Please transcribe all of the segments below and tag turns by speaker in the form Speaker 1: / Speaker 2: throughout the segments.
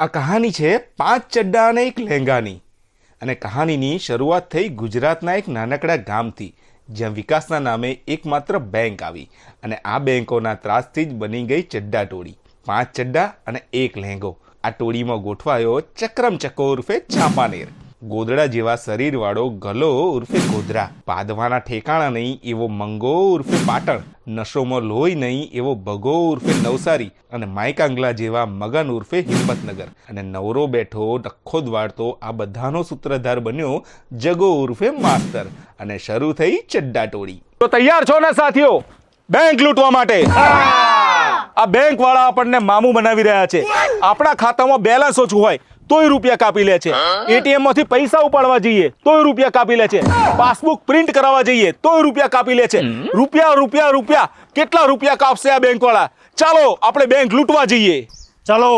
Speaker 1: આ કહાની છે પાંચ ચડ્ડા અને એક લહેંગાની અને કહાનીની શરૂઆત થઈ ગુજરાતના એક નાનકડા ગામથી, જ્યાં વિકાસના નામે એકમાત્ર બેંક આવી. અને આ બેંકોના ત્રાસથી જ બની ગઈ ચડ્ડા ટોળી. પાંચ ચડ્ડા અને એક લહેંગો આ ટોળીમાં ગોઠવાયો ચક્રમ ચક્કો ઉર્ફે ચાંપાનેર ગોદડા જેવા શરીરવાળો ગલો ઉર્ફે ગોધરા પાદવાના ઠેકાણા નહીં એવો મંગો ઉર્ફે પાટણ. નશોમાં લોહી નહીં એવો ભગો ઉર્ફે નવસારી. અને માયકાંગલા જેવા મગન ઉર્ફે હિંમતનગર. અને નવરો બેઠો નખો દ્વાડતો આ બધાનો સૂત્રધાર બન્યો જગો ઉર્ફે માસ્તર. અને શરૂ થઈ ચડ્ડા ટોળી તો તૈયાર છો ને સાથીઓ? બેંક લૂંટવા માટે. આ બેંક વાળા આપણને મામું બનાવી રહ્યા છે. આપણા ખાતામાં બેલેન્સ ઓછું હોય. તોય રૂપિયા કાપી લે છે. એટીએમમાંથી પૈસા ઉપાડવા જઈએ તોય રૂપિયા કાપી લે છે. પાસબુક પ્રિન્ટ કરાવવા જઈએ તોય રૂપિયા કાપી લે છે. રૂપિયા રૂપિયા રૂપિયા કેટલા રૂપિયા કાપશે આ બેંક વાળા ચાલો આપણે બેંક લૂંટવા જઈએ.
Speaker 2: ચાલો.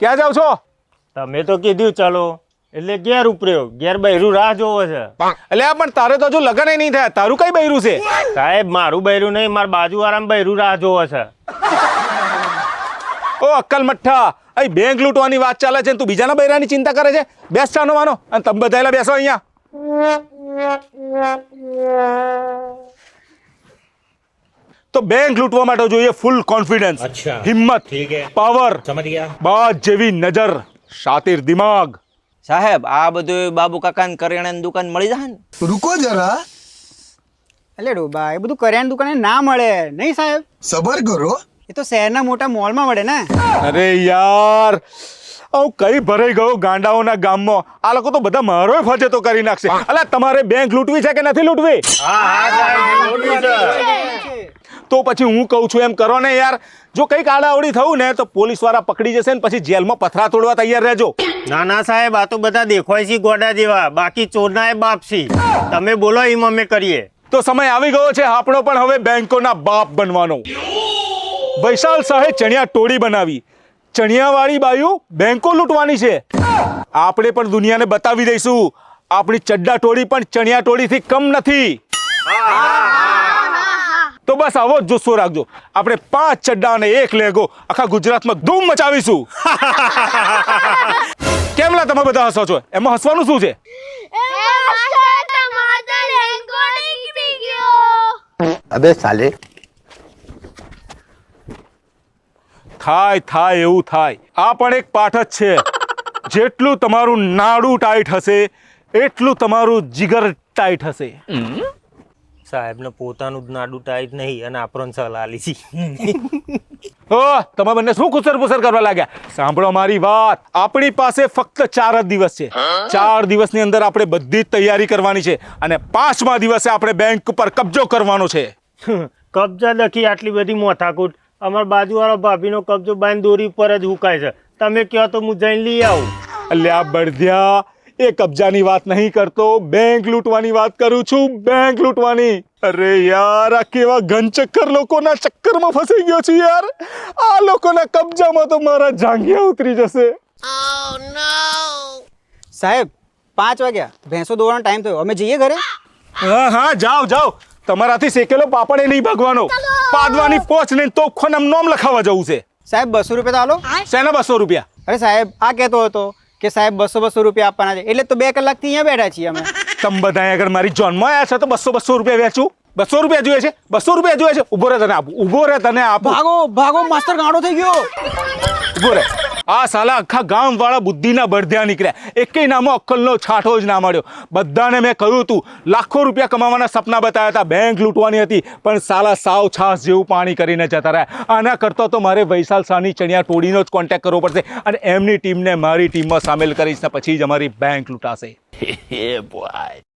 Speaker 1: ક્યાં જાવ છો?
Speaker 2: તમે તો કીધું ચાલો. એટલે ગેર ઉપર્યો ગેર બૈરું રાહ જોવો છે.
Speaker 1: એટલે આ પણ તારે તો હજુ લગ્ન નહીં થયા. તારું કઈ બૈરું છે?
Speaker 2: સાહેબ મારું બૈરું નહીં મારા બાજુવાળામાં બૈરું રાહ જોવો છે.
Speaker 1: ઓ અક્કલ મઠ્ઠા અહીં બેંક લૂંટવાની વાત ચાલે છે તું બીજાના બૈરાની ચિંતા કરે છે? બેસ ચાનો માનો અને તમે બધાયેલા બેસો અહીંયા. તો બેંક લૂંટવા માટે જોઈએ ફૂલ કોન્ફિડન્સ હિંમત પાવર બાદ જેવી નજર શાતિર દિમાગ.
Speaker 3: સાહેબ આ બધું બાબુ કાકા કાકાને કરિયાણાની દુકાન મળી જાય ને?
Speaker 4: રૂકો જરા.
Speaker 5: એટલે ડોબા એ બધું કરિયાણાની દુકાને ના મળે. નહીં સાહેબ?
Speaker 4: સબર કરો.
Speaker 5: એ તો શહેરના મોટા મોલમાં મળે ને.
Speaker 1: અરે યાર આવું કઈ ભરાઈ ગયો ગાંડાઓના ગામમાં? આ લોકો તો બધા મારો ફજેતો કરી નાખશે. અલા તમારે બેંક લૂંટવી છે કે નથી લૂંટવી? તો પછી હું કહું છું એમ કરો ને યાર. જો કંઈક આડાવડી થયું ને તો પોલીસવાળા પકડી જશે ને પછી જેલમાં પથરા તોડવા તૈયાર રહેજો.
Speaker 2: ના ના સાહેબ આ તો બધા દેખાય છે ગોડા જેવા. બાકી ચોરના એ બાપ છે. તમે બોલો એમ અમે કરીએ.
Speaker 1: તો સમય આવી ગયો છે આપણો પણ હવે બેંકોના બાપ બનવાનો. વૈશાલ શાહે ચણિયા ટોળી બનાવી. ચણિયાવાળી બાયું બેંકો લૂંટવાની છે. આપણે પણ દુનિયાને બતાવી દઈશું. આપણી ચડ્ડા ટોળી પણ ચણિયા ટોળીથી કમ નથી. તો બસ આવો જ જુસ્સો રાખજો. આપણે પાંચ ચડ્ડા અને એક લેગો આખા ગુજરાતમાં ધૂમ મચાવીશું. કેમ લા તમે બધા હસો છો? એમાં હસવાનું શું છે?
Speaker 6: અબે સાલે
Speaker 1: થાય થાય એવું થાય. આ પણ એક પાઠ જ છે. જેટલું તમારું નાડું ટાઈટ હશે એટલું તમારું જીગર ટાઈટ હશે.
Speaker 2: સાહેબને પોતાનું જ નાડું ટાઈટ નહીં અને આપણને સલાહ
Speaker 1: ઓ તમે બંને શું કુસર પુસર કરવા લાગ્યા? સાંભળો મારી વાત. આપણી પાસે ફક્ત ચાર જ દિવસ છે. ચાર દિવસની અંદર આપણે બધી જ તૈયારી કરવાની છે. અને પાંચમા દિવસે આપણે બેંક ઉપર કબજો કરવાનો છે.
Speaker 2: કબજા લખી આટલી બધી મોથાકૂટ. અમારા બાજુવાળો ભાભીનો કબજો બાંધ દોરી પર જ હુકાય છે. તમે કહો તો હું જઈને લઈ આવું.
Speaker 1: અલ્યા બળદ્યા એ કબજાની વાત નહીં કરતો બેંક લૂંટવાની વાત કરું છું બેંક લૂંટવાની. અરે યાર આ કેવા ઘનચક્કર લોકોના ચક્કરમાં ફસાઈ ગયો છું યાર. આ લોકોના કબજામાં તો મારા જાંઘિયા ઉતરી જશે.
Speaker 5: સાહેબ પાંચ વાગ્યા. ભેંસો દોવાનો ટાઈમ થયો. અમે જઈએ ઘરે?
Speaker 1: હા હા જાઓ જાઓ. તમારાથી શેકેલો પાપડે નહીં ભગવાનો. પાદવાની પોચ નહીં તોખો ખોનામ નોમ લખાવા જવું છે.
Speaker 5: સાહેબ બસો રૂપિયા તો હાલો
Speaker 1: શેના બસો રૂપિયા?
Speaker 5: અરે સાહેબ આ કહેતો હતો કે સાહેબ બસો બસો રૂપિયા આપવાના છે. એટલે તો બે કલાકથી અહીંયા બેઠા છીએ અમે.
Speaker 1: તમે બધા અગર મારી જોનમાં આવ્યા છો તો બસો બસો રૂપિયા વેચું? બસો રૂપિયા જોઈએ છે? બસો રૂપિયા જોઈએ છે? ઊભો રહે તને આપું ઊભો રહે તને આપું.
Speaker 5: ભાગો ભાગો માસ્ટર ગાંડો થઈ ગયો.
Speaker 1: ઊભો રહે. આ સાલા આખા ગામ વાળા બુદ્ધિના બળધ્યા નીકળ્યા. એકેય નામો અક્કલનો છાંટો જ ના મળ્યો. બધાને મેં કહ્યું હતું લાખો રૂપિયા કમાવાના સપના બતાવ્યા હતા બેંક લૂંટવાની હતી, પણ સાલા સાવ છાસ જેવું પાણી કરીને જતા રહ્યા. આના કરતા તો મારે વૈશાલ સાની ચણિયા ટોળીનો જ કોન્ટેક્ટ કરવો પડશે અને એમની ટીમને મારી ટીમમાં સામેલ કરીશ ને પછી જ અમારી બેંક લૂંટાશે.